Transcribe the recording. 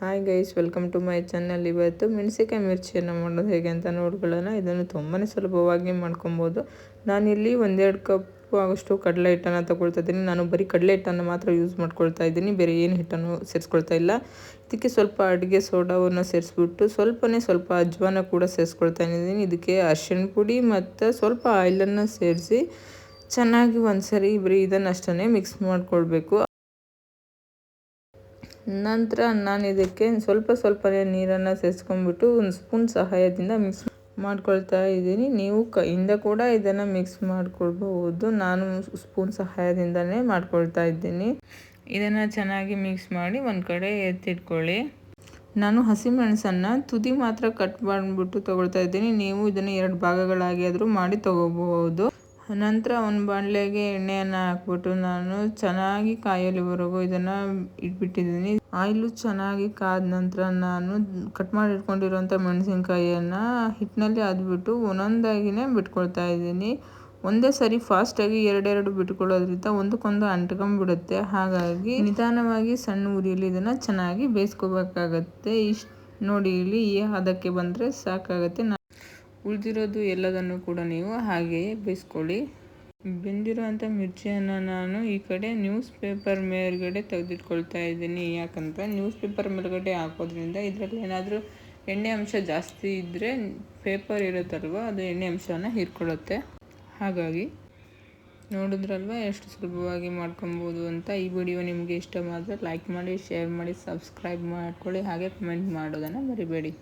Hi guys welcome to my channel ಇವತ್ತು ಮೆಣಸಿಕಾಯಿ ಮಿರ್ಚಿಯನ್ನು ಮಾಡೋದು ಹೇಗೆ ಅಂತ ನೋಡ್ಕೊಳ್ಳೋಣ. ಇದನ್ನು ತುಂಬಾ ಸುಲಭವಾಗಿ ಮಾಡ್ಕೊಬೋದು. ನಾನಿಲ್ಲಿ ಒಂದೆರಡು ಕಪ್ ಆಗೋಷ್ಟು ಕಡಲೆ ಹಿಟ್ಟನ್ನು ತಗೊಳ್ತಾ ಇದ್ದೀನಿ. ನಾನು ಬರೀ ಕಡಲೆ ಹಿಟ್ಟನ್ನು ಮಾತ್ರ ಯೂಸ್ ಮಾಡ್ಕೊಳ್ತಾ ಇದ್ದೀನಿ. ಬೇರೆ ಏನು ಹಿಟ್ಟನ್ನು ಸೇರಿಸ್ಕೊಳ್ತಾ ಇಲ್ಲ. ಇದಕ್ಕೆ ಸ್ವಲ್ಪ ಅಡುಗೆ ಸೋಡಾವನ್ನು ಸೇರಿಸ್ಬಿಟ್ಟು ಸ್ವಲ್ಪನೇ ಸ್ವಲ್ಪ ಅಜ್ವಾನ ಕೂಡ ಸೇರಿಸ್ಕೊಳ್ತಾ ಇದ್ದೀನಿ. ಇದಕ್ಕೆ ಅರಿಶಿಣ ಪುಡಿ ಮತ್ತು ಸ್ವಲ್ಪ ಆಯಿಲನ್ನು ಸೇರಿಸಿ ಚೆನ್ನಾಗಿ ಒಂದು ಸರಿ ಬರೀ ಇದನ್ನು ಅಷ್ಟೇ ಮಿಕ್ಸ್ ಮಾಡ್ಕೊಳ್ಬೇಕು. ನಂತರ ನಾನು ಇದಕ್ಕೆ ಸ್ವಲ್ಪ ಸ್ವಲ್ಪನೇ ನೀರನ್ನು ಸೇರಿಸ್ಕೊಂಡ್ಬಿಟ್ಟು ಒಂದು ಸ್ಪೂನ್ ಸಹಾಯದಿಂದ ಮಿಕ್ಸ್ ಮಾಡ್ಕೊಳ್ತಾ ಇದ್ದೀನಿ. ನೀವು ಕೈಯಿಂದ ಕೂಡ ಇದನ್ನು ಮಿಕ್ಸ್ ಮಾಡ್ಕೊಳ್ಬಹುದು. ನಾನು ಸ್ಪೂನ್ ಸಹಾಯದಿಂದಲೇ ಮಾಡ್ಕೊಳ್ತಾ ಇದ್ದೀನಿ. ಇದನ್ನು ಚೆನ್ನಾಗಿ ಮಿಕ್ಸ್ ಮಾಡಿ ಒಂದು ಕಡೆ ಎತ್ತಿಟ್ಕೊಳ್ಳಿ. ನಾನು ಹಸಿಮೆಣಸನ್ನು ತುದಿ ಮಾತ್ರ ಕಟ್ ಮಾಡಿಬಿಟ್ಟು ತೊಗೊಳ್ತಾ ಇದ್ದೀನಿ. ನೀವು ಇದನ್ನು ಎರಡು ಭಾಗಗಳಾಗಿ ಆದರೂ ಮಾಡಿ ತೊಗೋಬಹುದು ನಂತರ ಒಂದು ಬಾಣಲೆಗೆ ಎಣ್ಣೆಯನ್ನು ಹಾಕ್ಬಿಟ್ಟು ನಾನು ಚೆನ್ನಾಗಿ ಕಾಯಲಿವರೆಗೂ ಇದನ್ನು ಇಟ್ಬಿಟ್ಟಿದ್ದೀನಿ. ಆಯಿಲು ಚೆನ್ನಾಗಿ ಕಾದ ನಂತರ ನಾನು ಕಟ್ ಮಾಡಿ ಇಟ್ಕೊಂಡಿರುವಂಥ ಮೆಣಸಿನ್ಕಾಯಿಯನ್ನು ಹಿಟ್ಟಿನಲ್ಲಿ ಅದ್ಬಿಟ್ಟು ಒಂದೊಂದಾಗಿನೇ ಬಿಟ್ಕೊಳ್ತಾ ಇದ್ದೀನಿ. ಒಂದೇ ಸರಿ ಫಾಸ್ಟಾಗಿ ಎರಡೆರಡು ಬಿಟ್ಕೊಳ್ಳೋದ್ರಿಂದ ಒಂದಕ್ಕೊಂದು ಅಂಟ್ಕೊಂಬಿಡುತ್ತೆ ಹಾಗಾಗಿ ನಿಧಾನವಾಗಿ ಸಣ್ಣ ಉರಿಯಲ್ಲಿ ಇದನ್ನು ಚೆನ್ನಾಗಿ ಬೇಯಿಸ್ಕೋಬೇಕಾಗತ್ತೆ. ಇಷ್ಟು ನೋಡಿ ಇಲ್ಲಿ ಈ ಹದಕ್ಕೆ ಬಂದರೆ ಸಾಕಾಗುತ್ತೆ. ಉಳಿದಿರೋದು ಎಲ್ಲದನ್ನು ಕೂಡ ನೀವು ಹಾಗೆಯೇ ಬೇಯಿಸ್ಕೊಳ್ಳಿ. ಬೆಂದಿರುವಂಥ ಮಿರ್ಚಿಯನ್ನು ನಾನು ಈ ಕಡೆ ನ್ಯೂಸ್ ಪೇಪರ್ ಮೇಲ್ಗಡೆ ತೆಗೆದಿಟ್ಕೊಳ್ತಾ ಇದ್ದೀನಿ. ಯಾಕಂದರೆ ನ್ಯೂಸ್ ಪೇಪರ್ ಮೇಲ್ಗಡೆ ಹಾಕೋದ್ರಿಂದ ಇದರಲ್ಲಿ ಏನಾದರೂ ಎಣ್ಣೆ ಅಂಶ ಜಾಸ್ತಿ ಇದ್ದರೆ ಪೇಪರ್ ಇರುತ್ತಲ್ವ, ಅದು ಎಣ್ಣೆ ಅಂಶನ ಹೀರ್ಕೊಳ್ಳುತ್ತೆ. ಹಾಗಾಗಿ ನೋಡಿದ್ರಲ್ವ ಎಷ್ಟು ಸುಲಭವಾಗಿ ಮಾಡ್ಕೊಬೋದು ಅಂತ. ಈ ವಿಡಿಯೋ ನಿಮಗೆ ಇಷ್ಟವಾದರೆ ಲೈಕ್ ಮಾಡಿ, ಶೇರ್ ಮಾಡಿ, ಸಬ್ಸ್ಕ್ರೈಬ್ ಮಾಡ್ಕೊಳ್ಳಿ. ಹಾಗೆ ಕಮೆಂಟ್ ಮಾಡೋದನ್ನು ಮರಿಬೇಡಿ.